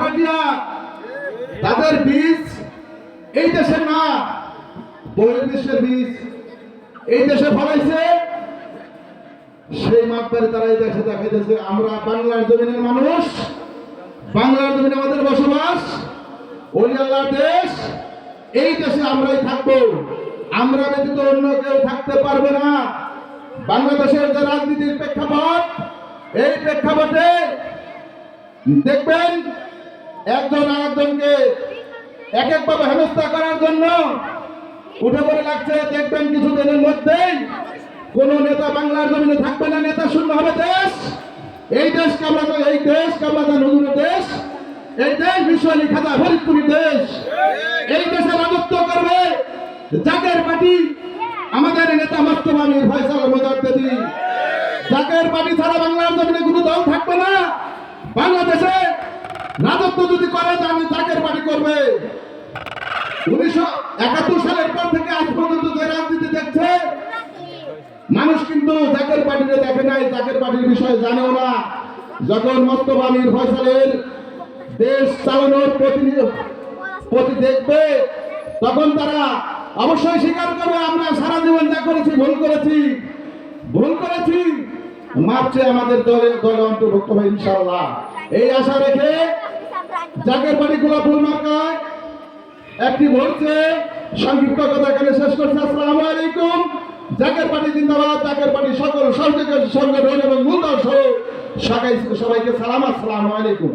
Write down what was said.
ভাড়াটিয়া তাদের বীজ, এই দেশে না বহির্বিশ্বের বীজ। এই দেশে ফলাইছে। সেই মাত্রারে তারা এই দেশে দেখাইতেছে। আমরা বাংলার জমিনের মানুষ। বাংলার জমিনে আমাদের বসবাস। ওলি আল্লাহর দেশ। এই দেশে আমরাই থাকব। আমরা ব্যতীত অন্য কেউ থাকতে পারবে না। বাংলাদেশের যে রাজনীতির প্রেক্ষাপট, এই প্রেক্ষাপটে দেখবেন একজন আরেকজনকে এক একভাবে হেনস্থা করার জন্য উঠে পড়ে লাগছে, দেখবেন কিছুদিনের মধ্যেই কোন নেতা বাংলার জমিনে থাকবে না, নেতা শূন্য হবে দেশ। এই দেশ কামলা এই দেশ কামলা নজরুলের দেশ। এই দেশ বিশ্বলী খাতা ফরিদপুরি দেশ। এই দেশে রাজত্ব করবে জাকের পার্টি। আমাদের নেতা মাস্টমামির ফয়সাল মোজাদ্দেদি। জাকের পার্টি ছাড়া বাংলার জমিনে কোনো দল থাকবে না। রাজত্ব যদি করে তাহলে জাকের পার্টি করবে। উনিশশো একাত্তর সালের পর থেকে আজ পর্যন্ত যে রাজনীতি দেখছে, মানুষ কিন্তু জাকের পার্টিতে দেখে নাই জাকের পার্টির বিষয়ে জানেও না। যখন মোস্তফা মীর ফয়সালের দেশ চালানোর প্রতি দেখবে, তখন তারা অবশ্যই স্বীকার করবে, আমরা সারা জীবন যা করেছি, ভুল করেছি। ভুল করেছি। মাপছে আমাদের দলে দলে অন্তর্ভুক্ত হবে ইনশাআল্লাহ। এই আশা রেখে জাকের বাড়ি গোলাপুর মার্কায় একটি ভোটছে সংক্ষিপ্ত কথা এখানে শেষ করছে। আসসালামু আলাইকুম। জাগের পার্টি জিন্দাবাদ, জাগের পার্টি সকল সংগঠন এবং মূল সবাই সবাইকে সালাম। আসসালামু আলাইকুম।